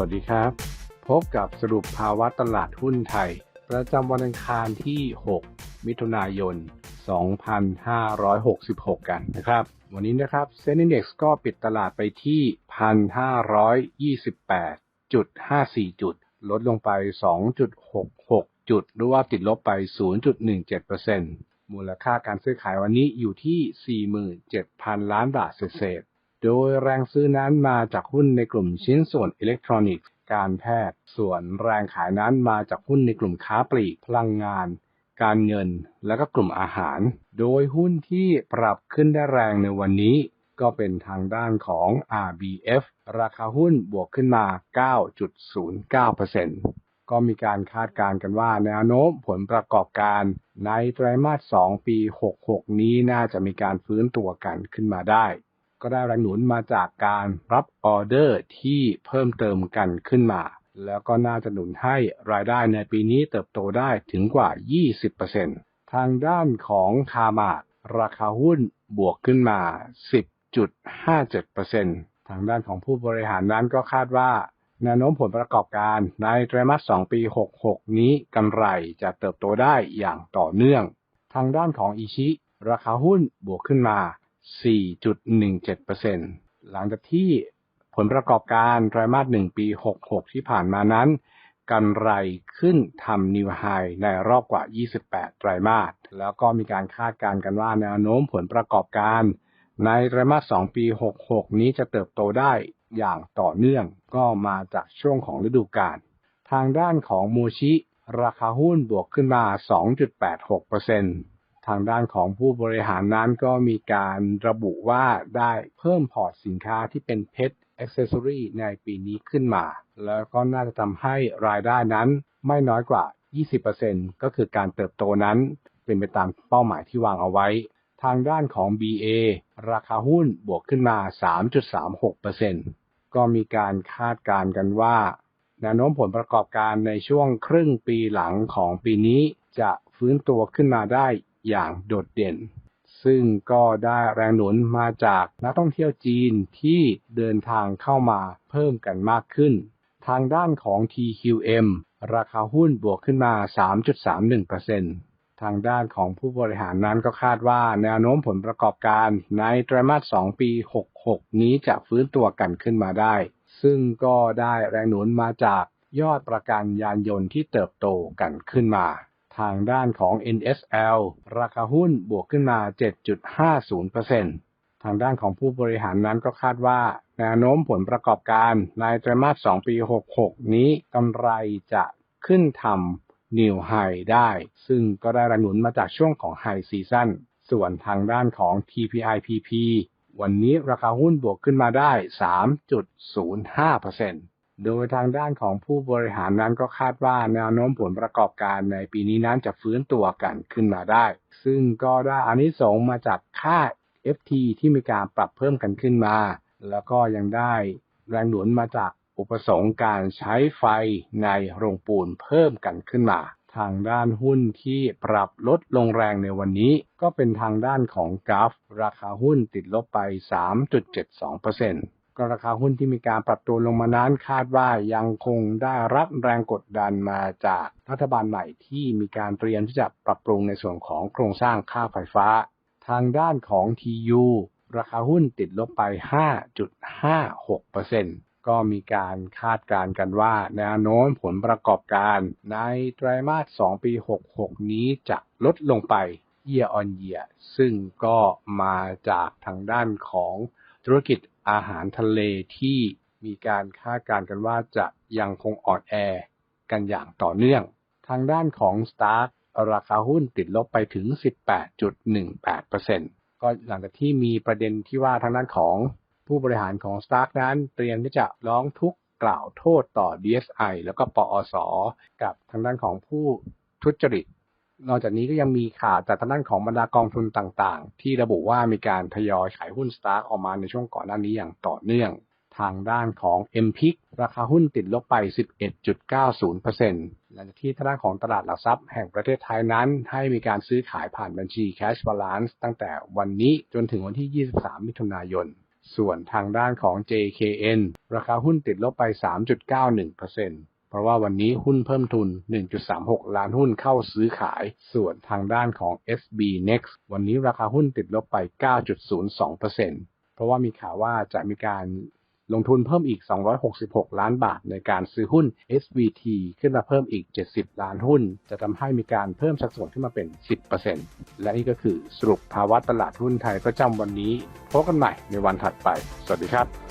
วัสดีครับ พบกับสรุปภาวะตลาดหุ้นไทย ประจำวันอังคารที่ 6 มิถุนายน 2566 กันนะครับ วันนี้นะครับเซ็นดี x ก็ปิดตลาดไปที่ 1,528.54 จุด ลดลงไป 2.66 จุด หรือว่าติดลบไป 0.17%มูลค่าการซื้อขายวันนี้อยู่ที่ 47,000 ล้านบาทเศษ โดยแรงซื้อนั้นมาจากหุ้นในกลุ่มชิ้นส่วนอิเล็กทรอนิกส์ การแพทย์ ส่วนแรงขายนั้นมาจากหุ้นในกลุ่มค้าปลีก พลังงาน การเงิน และก็กลุ่มอาหาร โดยหุ้นที่ปรับขึ้นได้แรงในวันนี้ ก็เป็นทางด้านของ RBF ราคาหุ้นบวกขึ้นมา 9.09%ก็มีการคาดการณ์กันว่าแนวโน้มผลประกอบการในไตรมาส 2 ปี 66 นี้น่าจะมีการฟื้นตัวกันขึ้นมาได้ ก็ได้แรงหนุนมาจากการรับออเดอร์ที่เพิ่มเติมกันขึ้นมา แล้วก็น่าจะหนุนให้รายได้ในปีนี้เติบโตได้ถึงกว่า 20%ทางด้านของคามาดราคาหุ้นบวกขึ้นมา 10.57%ทางด้านของผู้บริหารนั้นก็คาดว่าแนวโน้มผลประกอบการในไตรมาส 2 ปี 66 นี้กำไรจะเติบโตได้อย่างต่อเนื่อง ทางด้านของอิชิ ราคาหุ้นบวกขึ้นมา 4.17%หลังจากที่ผลประกอบการไตรมาส 1 ปี 66 ที่ผ่านมานั้นกำไรขึ้นทำนิวไฮในรอบกว่า 28 ไตรมาส แล้วก็มีการคาดการณ์กันว่าแนวโน้มผลประกอบการ ในไตรมาส 2 ปี 66 นี้จะเติบโตได้อย่างต่อเนื่อง ก็มาจากช่วงของฤดูกาล ทางด้านของโมชิ ราคาหุ้นบวกขึ้นมา 2.86% ทางด้านของผู้บริหารนั้นก็มีการระบุว่าได้เพิ่มพอร์ตสินค้าที่เป็นเพชร Accessory ในปีนี้ขึ้นมา แล้วก็น่าจะทำให้รายได้นั้นไม่น้อยกว่า 20%ก็คือการเติบโตนั้นเป็นไปตามเป้าหมายที่วางเอาไว้ ทางด้านของ BA ราคาหุ้นบวกขึ้นมา 3.36%ก็มีการคาดการณ์กันว่าแนวโน้มผลประกอบการในช่วงครึ่งปีหลังของปีนี้จะฟื้นตัวขึ้นมาได้ อย่างโดดเด่น ซึ่งก็ได้แรงหนุนมาจากนักท่องเที่ยวจีนที่เดินทางเข้ามาเพิ่มกันมากขึ้น ทางด้านของ TQM ราคาหุ้นบวกขึ้นมา 3.31%ทางด้านของผู้บริหารนั้นก็คาดว่าแนวโน้มผลประกอบการในไตรมาส 2 ปี 66 นี้จะฟื้นตัวกันขึ้นมาได้ ซึ่งก็ได้แรงหนุนมาจากยอดประกันยานยนต์ที่เติบโตกันขึ้นมา ทางด้านของ NSL ราคาหุ้นบวกขึ้นมา 7.50%ทางด้านของผู้บริหารนั้นก็คาดว่าแนวโน้มผลประกอบการในไตรมาส 2 ปี 66 นี้กำไรจะขึ้นทำนิวไฮได้ ซึ่งก็ได้รงหนุนมาจากช่วงของไฮซีซั่น ส่วนทางด้านของ TPIPP วันนี้ราคาหุ้นบวกขึ้นมาได้ 3.05% โดยทางด้านของผู้บริหารนั้นก็คาดว่าแนวโน้มผลประกอบการในปีนี้นั้นจะฟื้นตัวกันขึ้นมาได้ ซึ่งก็ได้อานิสงส์มาจากค่า FT ที่มีการปรับเพิ่มกันขึ้นมา แล้วก็ยังได้แรงหนุนมาจากอุปสงค์การใช้ไฟในโรงปูนเพิ่มกันขึ้นมา ทางด้านหุ้นที่ปรับลดลงแรงในวันนี้ ก็เป็นทางด้านของกราฟราคาหุ้นติดลบไป 3.72% ก็ราคาหุ้นที่มีการปรับตัวลงมานั้นคาดว่ายังคงได้รับแรงกดดันมาจากรัฐบาลใหม่ที่มีการเตรียมที่จะปรับปรุงในส่วนของโครงสร้างค่าไฟฟ้า ทางด้านของ TU ราคาหุ้นติดลบไป 5.56%ก็มีการคาดการณ์กันว่าแนวโน้มผลประกอบการในไตรมาส 2 ปี 66 นี้จะลดลงไป year on year ซึ่งก็มาจากทางด้านของธุรกิจ อาหารทะเลที่มีการคาดการณ์กันว่าจะยังคงอ่อนแอกันอย่างต่อเนื่อง ทางด้านของ Stark ราคาหุ้นติดลบไปถึง 18.18%ก็หลังจากที่มีประเด็นที่ว่าทางด้านของผู้บริหารของ Stark นั้นเตรียมที่จะร้องทุกข์กล่าวโทษต่อ DSI แล้วก็ปอส กับทางด้านของผู้ทุจริต นอกจากนี้ก็ยังมีข่าวจากทางด้านของบรรดากองทุนต่างๆ ที่ระบุว่ามีการทยอยขายหุ้น Stark ออกมาในช่วงก่อนหน้านี้อย่างต่อเนื่อง ทางด้านของ m p i c ราคาหุ้นติดลบไป 11.90%หลังจากที่ทางด้านของตลาดหลักทรัพย์แห่งประเทศไทยนั้น ให้มีการซื้อขายผ่านบัญชี Cash Balance ตั้งแต่วันนี้จนถึงวันที่ 23 มิถุนายน ส่วนทางด้านของ JKN ราคาหุ้นติดลบไป 3.91% เพราะว่าวันนี้หุ้นเพิ่มทุน 1.36 ล้านหุ้นเข้าซื้อขาย ส่วนทางด้านของ SB Next วันนี้ราคาหุ้นติดลบไป 9.02%เพราะว่ามีข่าวว่าจะมีการลงทุนเพิ่มอีก 266 ล้านบาทในการซื้อหุ้น SVT ขึ้นมาเพิ่มอีก 70 ล้านหุ้น จะทำให้มีการเพิ่มสัดส่วนขึ้นมาเป็น 10%และนี่ก็คือสรุปภาวะตลาดหุ้นไทยประจำวันนี้พบกันใหม่ในวันถัดไป สวัสดีครับ